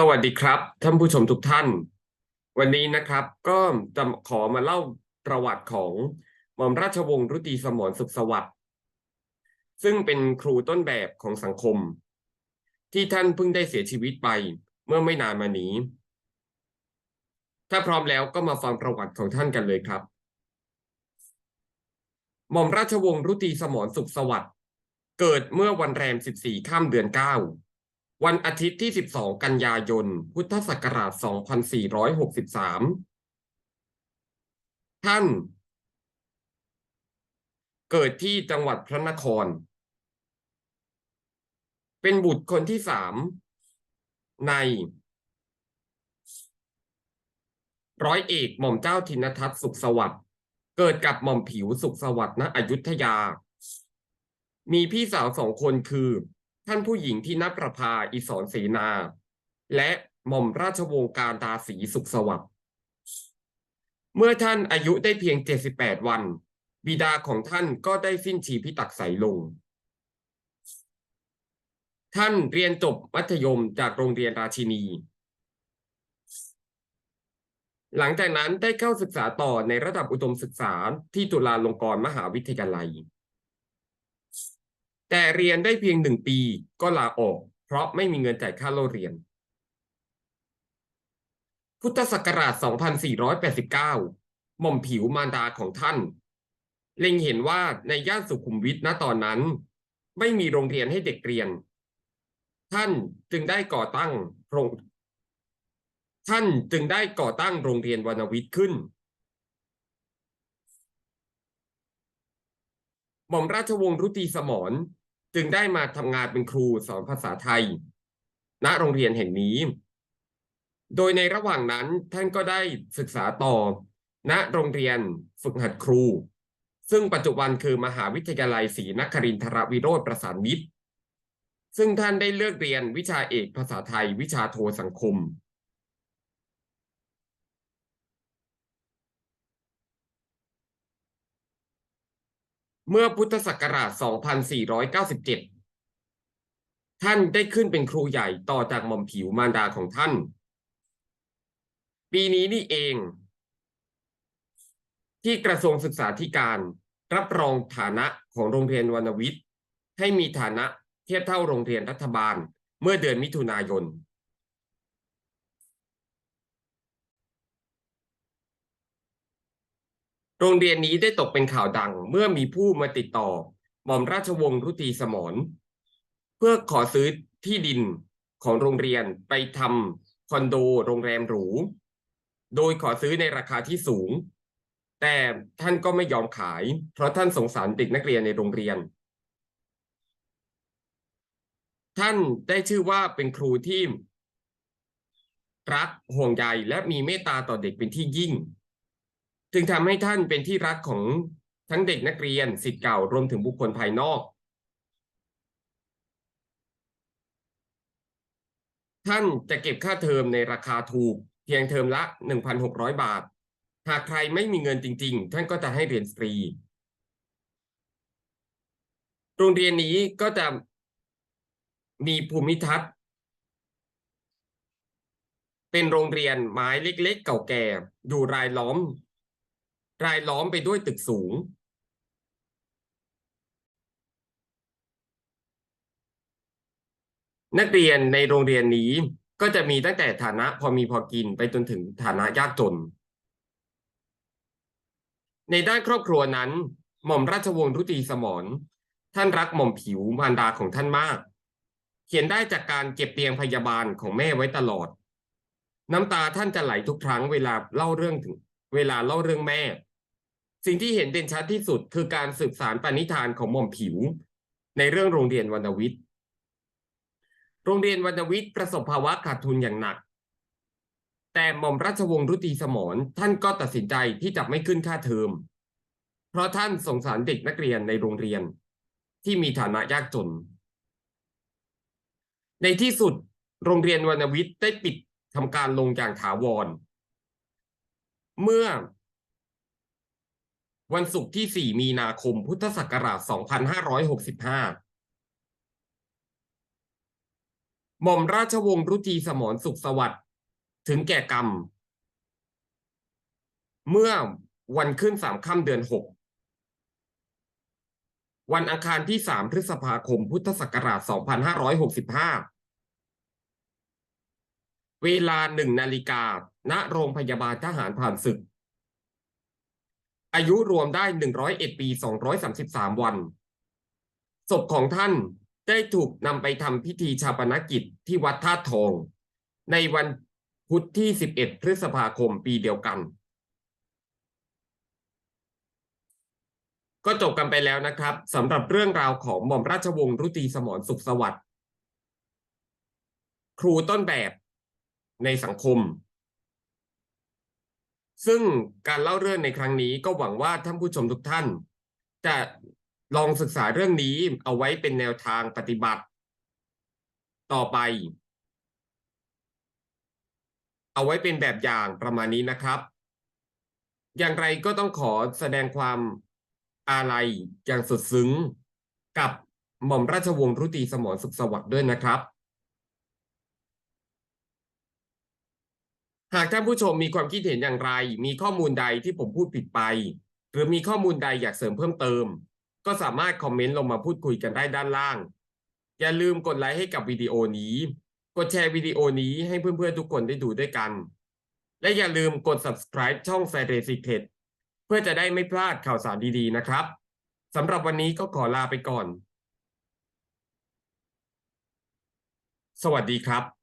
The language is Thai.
สวัสดีครับท่านผู้ชมทุกท่าน วันนี้นะครับก็จะขอมาเล่าประวัติของหม่อมราชวงศ์รุตีสมรสุขสวัสดิ์ซึ่งเป็นครูต้นแบบของสังคม ที่ท่านเพิ่งได้เสียชีวิตไปเมื่อไม่นานมานี้ ถ้าพร้อมแล้วก็มาฟังประวัติของท่านกันเลยครับ หม่อมราชวงศ์รุตีสมรสุขสวัสดิ์เกิดเมื่อวันแรม 14 ข้ามเดือน 9 วันอาทิตย์ที่ 12 กันยายน พุทธศักราช 2463 ท่าน เกิดที่จังหวัดพระนคร เป็นบุตรคนที่สามในร้อยเอกหม่อมเจ้าธินทัศน์สุขสวัสดิ์เกิดกับหม่อมผิวสุขสวัสดิ์ณอยุธยา มีพี่สาวสองคนคือ ท่านผู้หญิงที่นับประภาอิศรศรีนา และหม่อมราชวงศ์การตาศรีสุขสวัสดิ์เมื่อท่านอายุได้เพียง 78 วัน บิดาของท่านก็ได้สิ้นชีพิตักไสลง ท่านเรียนจบมัธยมจากโรงเรียนราชินี หลังจากนั้นได้เข้าศึกษาต่อในระดับอุดมศึกษาที่จุฬาลงกรณ์มหาวิทยาลัย แต่เรียนได้เพียงหนึ่งปีก็ลาออก เพราะไม่มีเงินจ่ายค่าเล่าเรียน พุทธศักราช 2489 หม่อมผิวมารดาของท่าน เล็งเห็นว่าในย่านสุขุมวิทณตอนนั้น ไม่มีโรงเรียนให้เด็กเรียน ท่านจึงได้ก่อตั้งโรงท่านจึงได้ก่อตั้งโรงเรียนวรรณวิทย์ขึ้น หม่อมราชวงศ์รุตีสมรจึงได้มาทำงานเป็นครูสอนภาษาไทย ณโรงเรียนแห่งนี้ โดยในระหว่างนั้นท่านก็ได้ศึกษาต่อ ณโรงเรียนฝึกหัดครู ซึ่งปัจจุบันคือมหาวิทยาลัยศรีนครินทรวิโรธประสานมิตร ซึ่งท่านได้เลือกเรียนวิชาเอกภาษาไทยวิชาโทสังคม เมื่อพุทธศักราช 2497 ท่านได้ขึ้นเป็นครูใหญ่ต่อจากหม่อมผิวมารดาของท่าน ปีนี้นี่เอง ที่กระทรวงศึกษาธิการรับรองฐานะของโรงเรียนวรรณวิทย์ ให้มีฐานะเทียบเท่าโรงเรียนรัฐบาลเมื่อเดือนมิถุนายน โรงเรียนนี้ได้ตกเป็นข่าวดังเมื่อมีผู้มาติดต่อหม่อมราชวงศ์รุตีสมรเพื่อขอซื้อที่ดินของโรงเรียนไปทำคอนโดโรงแรมหรู โดยขอซื้อในราคาที่สูง แต่ท่านก็ไม่ยอมขาย เพราะท่านสงสารเด็กนักเรียนในโรงเรียน ท่านได้ชื่อว่าเป็นครูที่ รักห่วงใยและมีเมตตาต่อเด็กเป็นที่ยิ่ง จึงทำให้ท่านเป็นที่รักของทั้งเด็กนักเรียนสิทธิ์เก่ารวมถึงบุคคลภายนอก ท่านจะเก็บค่าเทอมในราคาถูก เพียงเทอมละ 1,600 บาท หากใครไม่มีเงินจริง ๆ ท่านก็จะให้เรียนฟรี โรงเรียนนี้ก็จะมีภูมิทัศน์ เป็นโรงเรียนไม้เล็ก ๆ เก่าแก่ อยู่รายล้อม รายล้อมไปด้วยตึกสูง นักเรียนในโรงเรียนนี้ก็จะมีตั้งแต่ฐานะพอมีพอกินไปจนถึงฐานะยากจน ในด้านครอบครัวนั้น หม่อมราชวงศ์รุตีสมรท่านรักหม่อมผิวมารดาของท่านมาก เขียนได้จากการเก็บเตียงพยาบาลของแม่ไว้ตลอด น้ำตาท่านจะไหลทุกครั้งเวลาเล่าเรื่องถึง เวลาเล่าเรื่องแม่ สิ่งที่เห็นเด่นชัดที่สุดคือการสืบสารปณิธานของหม่อมผิว ในเรื่องโรงเรียนวรรณวิทย์ โรงเรียนวรรณวิทย์ประสบภาวะขาดทุนอย่างหนัก แต่หม่อมราชวงศ์รุตีสมรท่านก็ตัดสินใจที่จะไม่ขึ้นค่าเทอม เพราะท่านสงสารเด็กนักเรียนในโรงเรียน ที่มีฐานะยากจน ในที่สุดโรงเรียนวรรณวิทย์ได้ปิดทำการลงอย่างถาวร เมื่อ วันศุกร์ที่ 4 มีนาคม พุทธศักราช 2565 หม่อมราชวงศ์รุจีสมรสุขสวัสดิ์ถึงแก่กรรม เมื่อวันขึ้นสามค่ำเดือนหกวันอังคารที่สามพฤษภาคม พุทธศักราชสองพันห้าร้อยหกสิบห้าเวลาหนึ่งนาฬิกา ณ โรงพยาบาลทหารผ่านศึก อายุรวมได้หนึ่งร้อยเอ็ดปีสองร้อยสามสิบสามวัน ศพของท่านได้ถูกนำไปทำพิธีชาปนกิจที่วัดธาตุทอง ในวันพุธที่ 11 พฤษภาคมปีเดียวกัน ก็จบกันไปแล้วนะครับสำหรับเรื่องราวของหม่อมราชวงศ์รุตีสมรสุขสวัสดิ์ครูต้นแบบในสังคม ซึ่งการเล่าเรื่องในครั้งนี้ก็หวังว่าท่านผู้ชมทุกท่าน จะลองศึกษาเรื่องนี้เอาไว้เป็นแนวทางปฏิบัติ ต่อไป เอาไว้เป็นแบบอย่างประมาณนี้นะครับ อย่างไรก็ต้องขอแสดงความอาลัยอย่างสุดซึ้ง กับหม่อมราชวงศ์รุตีสมรสุขสวัสดิ์ด้วยนะครับ หากท่านผู้ชมมีความคิดเห็นอย่างไร มีข้อมูลใดที่ผมพูดผิดไป หรือมีข้อมูลใดอยากเสริมเพิ่มเติม ก็สามารถคอมเมนต์ลงมาพูดคุยกันได้ด้านล่าง อย่าลืมกดไลค์ให้กับวิดีโอนี้ กดแชร์วิดีโอนี้ให้เพื่อนๆทุกคนได้ดูด้วยกัน และอย่าลืมกด subscribe ช่อง s ซเ r สิเ e เพื่อจะได้ไม่พลาดข่าวสารดีๆนะครับสำหรับวันนี้ก็ขอลาไปก่อน สวัสดีครับ